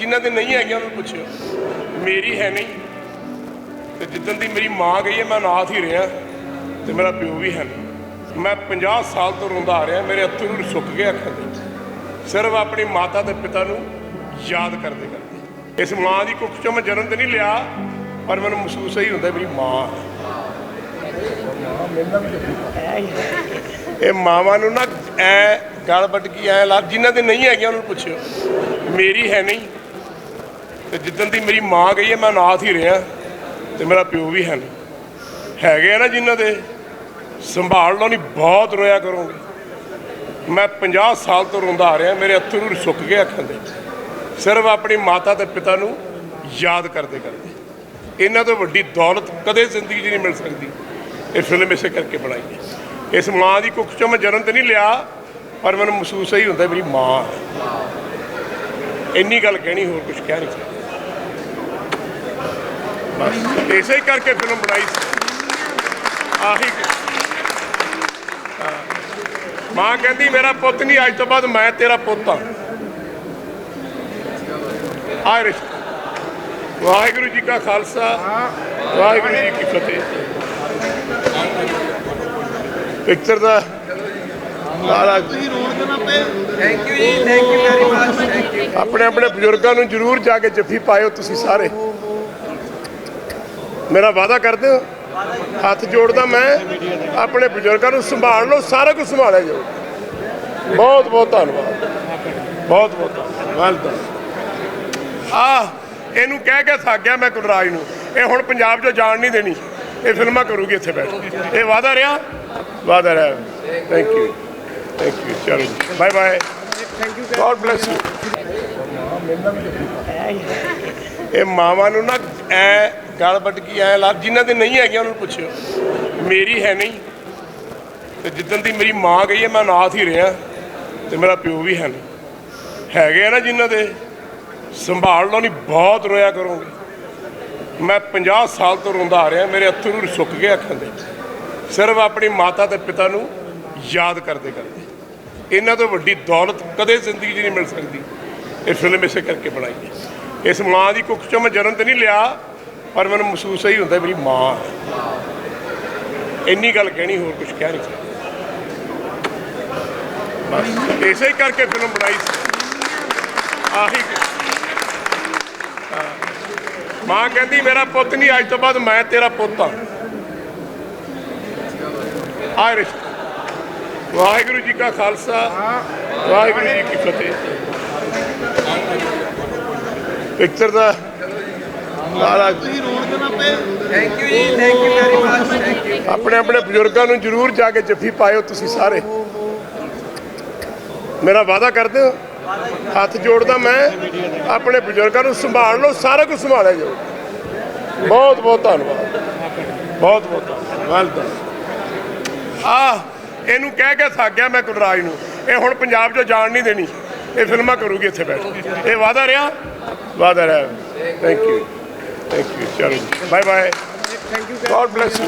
ਜਿਨ੍ਹਾਂ ਦੇ ਨਹੀਂ ਹੈਗੇ ਉਹਨਾਂ ਨੂੰ ਪੁੱਛਿਓ ਮੇਰੀ ਹੈ ਨਹੀਂ। ਤੇ ਜਿੱਦਣ ਦੀ ਮੇਰੀ ਮਾਂ ਗਈ ਹੈ, ਮੈਂ ਅਨਾਥ ਹੀ ਰਿਹਾ। ਤੇ ਮੇਰਾ ਪਿਓ ਵੀ ਹੈ ਮੈਂ 50 ਸਾਲ ਤੋਂ ਰੋਂਦਾ ਆ ਰਿਹਾ। ਮੇਰੇ ਅੱਥਰੂ ਸੁੱਕ ਗਏ ਅੱਖਾਂ ਦੇ ਸਿਰਫ ਆਪਣੀ ਮਾਤਾ ਤੇ ਪਿਤਾ ਨੂੰ ਯਾਦ ਕਰਦੇ ਕਰਦੇ। ਇਸ ਮਾਂ ਦੀ ਕੁੱਖ ਚੋਂ ਮੈਂ ਜਨਮ ਤੇ ਨਹੀਂ ਲਿਆ, ਪਰ ਮੈਨੂੰ ਮਹਿਸੂਸ ਹੀ ਹੁੰਦਾ ਮੇਰੀ ਮਾਂ ਇਹ ਮਾਵਾਂ ਨੂੰ ਨਾ ਐ ਗਲ ਵੱਟ ਕੇ ਐ ਲਾ, ਜਿਨ੍ਹਾਂ ਦੇ ਨਹੀਂ ਹੈਗੀਆਂ, ਉਹਨਾਂ ਨੂੰ ਪੁੱਛਿਓ। ਮੇਰੀ ਹੈ ਨਹੀਂ। ਤੇ ਜਿੱਦਣ ਦੀ ਮੇਰੀ ਮਾਂ ਗਈ ਹੈ, ਮੈਂ ਅਨਾਥ ਹੀ ਰਿਹਾ। ਤੇ ਮੇਰਾ ਪਿਓ ਵੀ ਹੈ ਨਹੀਂ। ਹੈਗੇ ਆ ਨਾ ਜਿਨ੍ਹਾਂ ਦੇ। ਸੰਭਾਲ ਲਓ ਨਹੀਂ ਬਹੁਤ ਰੋਇਆ ਕਰੋਗੇ। ਮੈਂ 50 ਸਾਲ ਤੋਂ ਰੋਂਦਾ ਆ ਰਿਹਾ, ਮੇਰੇ ਅੱਥਰੂ ਸੁੱਕ ਗਏ ਅੱਖਾਂ ਦੇ ਸਿਰਫ ਆਪਣੀ ਮਾਤਾ ਤੇ ਪਿਤਾ ਨੂੰ ਯਾਦ ਕਰਦੇ ਕਰਦੇ। ਇਹਨਾਂ ਤੋਂ ਵੱਡੀ ਦੌਲਤ ਕਦੇ ਜ਼ਿੰਦਗੀ 'ਚ ਨਹੀਂ ਮਿਲ ਸਕਦੀ। ਇਹ ਫਿਲਮ ਇਸੇ ਕਰਕੇ ਬਣਾਈ ਹੈ। ਇਸ ਮਾਂ ਦੀ ਕੁੱਖ ਚੋਂ ਮੈਂ ਜਨਮ ਤੇ ਨਹੀਂ ਲਿਆ, ਪਰ ਮੈਨੂੰ ਮਹਿਸੂਸ ਹੀ ਹੁੰਦਾ ਮੇਰੀ ਮਾਂ ਇੰਨੀ ਗੱਲ ਕਹਿਣੀ ਹੋਰ ਕੁਝ ਕਹਿ ਨਹੀਂ ਬਸ ਇਸੇ ਹੀ ਕਰਕੇ ਫਿਲਮ ਬਣਾਈ ਸੀ। ਆਹੀ। ਮਾਂ ਕਹਿੰਦੀ ਮੇਰਾ ਪੁੱਤ ਨਹੀਂ ਅੱਜ ਤੋਂ ਬਾਅਦ ਮੈਂ ਤੇਰਾ ਪੁੱਤ ਹਾਂ। ਆਹ ਰਿਸ਼ਤਾ ਵਾਹਿਗੁਰੂ ਜੀ ਕਾ ਖਾਲਸਾ। ਵਾਹਿਗੁਰੂ ਜੀ ਕੀ ਫਤਿਹ। ਪਿਕਚਰ ਦਾ ਮਹਾਰਾਜ ਥੈਂਕ ਯੂ ਜੀ thank you very much thank you ਆਪਣੇ ਆਪਣੇ ਬਜ਼ੁਰਗਾਂ ਨੂੰ ਜਰੂਰ ਜਾ ਕੇ ਜੱਫੀ ਪਾਇਓ ਤੁਸੀਂ ਸਾਰੇ। ਮੇਰਾ ਵਾਅਦਾ ਕਰਦੇ ਹੋ? ਹੱਥ ਜੋੜਦਾ ਮੈਂ, ਆਪਣੇ ਬਜ਼ੁਰਗਾਂ ਨੂੰ ਸੰਭਾਲ ਲਓ, ਸਾਰਾ ਕੁਝ ਸੰਭਾਲਿਆ ਜਾਓ ਬਹੁਤ ਬਹੁਤ ਧੰਨਵਾਦ। ਬਹੁਤ ਬਹੁਤ ਵੈਲਕਮ ਵੈਲ ਆ ਇਹਨੂੰ ਕਹਿ ਕੇ ਥੱਕ ਗਿਆ ਮੈਂ ਕੁਲਰਾਜ ਨੂੰ। ਇਹ ਹੁਣ ਪੰਜਾਬ 'ਚੋਂ ਜਾਣ ਨਹੀਂ ਦੇਣੀ। ਇਹ ਫਿਲਮਾਂ ਕਰੂਗੀ ਇੱਥੇ ਬੈਠ ਕੇ। ਇਹ ਵਾਅਦਾ ਰਿਹਾ? ਵਾਅਦਾ ਰਿਹਾ। ਥੈਂਕ ਯੂ ਥੈਂਕ ਯੂ ਚਲੋ bye bye thank you God bless you ਇਹ ਮਾਵਾਂ ਨੂੰ ਨਾ ਐ ਗਲ ਵੱਟ ਕੇ ਐ ਲਾ ਜਿਨ੍ਹਾਂ ਦੇ ਨਹੀਂ ਹੈਗੀਆਂ ਉਹਨਾਂ ਨੂੰ ਪੁੱਛਿਓ। ਮੇਰੀ ਹੈ ਨਹੀਂ। ਤੇ ਜਿੱਦਣ ਦੀ ਮੇਰੀ ਮਾਂ ਗਈ ਹੈ ਮੈਂ ਅਨਾਥ ਹੀ ਰਿਹਾ। ਤੇ ਮੇਰਾ ਪਿਓ ਵੀ ਹੈ ਨਹੀਂ। ਹੈਗੇ ਆ ਨਾ ਜਿਨ੍ਹਾਂ ਦੇ। ਸੰਭਾਲ ਲਓ ਨਹੀਂ ਬਹੁਤ ਰੋਇਆ ਕਰੋਗੇ। ਮੈਂ 50 ਸਾਲ ਤੋਂ ਰੋਂਦਾ ਆ ਰਿਹਾ ਮੇਰੇ ਅੱਥਰੂ ਸੁੱਕ ਗਏ ਅੱਖਾਂ ਦੇ ਸਿਰਫ ਆਪਣੀ ਮਾਤਾ ਤੇ ਪਿਤਾ ਨੂੰ ਯਾਦ ਕਰਦੇ ਕਰਦੇ। ਇਹਨਾਂ ਤੋਂ ਵੱਡੀ ਦੌਲਤ ਕਦੇ ਜ਼ਿੰਦਗੀ 'ਚ ਨਹੀਂ ਮਿਲ ਸਕਦੀ। ਇਹ ਫਿਲਮ ਇਸੇ ਕਰਕੇ ਬਣਾਈ ਇਸ ਮਾਂ ਦੀ ਕੁੱਖ ਚੋਂ ਮੈਂ ਜਨਮ ਤੇ ਨਹੀਂ ਲਿਆ, ਪਰ ਮੈਨੂੰ ਮਹਿਸੂਸ ਹੀ ਹੁੰਦਾ ਮੇਰੀ ਮਾਂ। ਇੰਨੀ ਗੱਲ ਕਹਿਣੀ ਹੋਰ ਕੁਝ ਕਹਿ ਨਹੀਂ ਸਕਦਾ। ਬਸ, ਇਸੇ ਕਰਕੇ ਫਿਲਮ ਬਣਾਈ ਸੀ। ਆਹੀ ਮਾਂ ਕਹਿੰਦੀ, ਮੇਰਾ ਪੁੱਤ ਨਹੀਂ, ਅੱਜ ਤੋਂ ਬਾਅਦ ਮੈਂ ਤੇਰਾ ਪੁੱਤ ਹਾਂ। ਆਹ ਰਿਸ਼ਤਾ। ਵਾਹਿਗੁਰੂ ਜੀ ਕਾ ਖਾਲਸਾ ਵਾਹਿਗੁਰੂ ਜੀ ਕੀ ਫਤਿਹ। ਪਿਕਚਰ ਦਾ ਮਹਾਰਾਜ ਥੈਂਕ ਯੂ ਜੀ thank you very much thank you ਆਪਣੇ ਆਪਣੇ ਬਜ਼ੁਰਗਾਂ ਨੂੰ ਜਰੂਰ ਜਾ ਕੇ ਜੱਫੀ ਪਾਇਓ ਤੁਸੀਂ ਸਾਰੇ। ਮੇਰਾ ਵਾਅਦਾ ਕਰਦੇ ਹੋ ਹੱਥ ਜੋੜਦਾ ਮੈਂ ਆਪਣੇ ਬਜ਼ੁਰਗਾਂ ਨੂੰ ਸੰਭਾਲ ਲਓ ਸਾਰਾ ਕੁਝ ਸੰਭਾਲਿਆ ਜਾਓ ਬਹੁਤ ਬਹੁਤ ਧੰਨਵਾਦ। ਬਹੁਤ ਬਹੁਤ ਧੰਨਵਾਦ। ਆ ਇਹਨੂੰ ਕਹਿ ਕੇ ਥੱਕ ਗਿਆ ਮੈਂ ਕੁਲਰਾਜ ਨੂੰ। ਇਹ ਹੁਣ ਪੰਜਾਬ 'ਚੋਂ ਜਾਣ ਨਹੀਂ ਦੇਣੀ। ਇਹ ਫਿਲਮਾਂ ਕਰੂਗੀ ਇੱਥੇ ਬੈਠ ਕੇ। ਇਹ ਵਾਅਦਾ ਰਿਹਾ? ਵਾਅਦਾ ਰਿਹਾ। ਥੈਂਕ ਯੂ ਥੈਂਕ ਯੂ ਚਲੋ bye bye thank you God bless you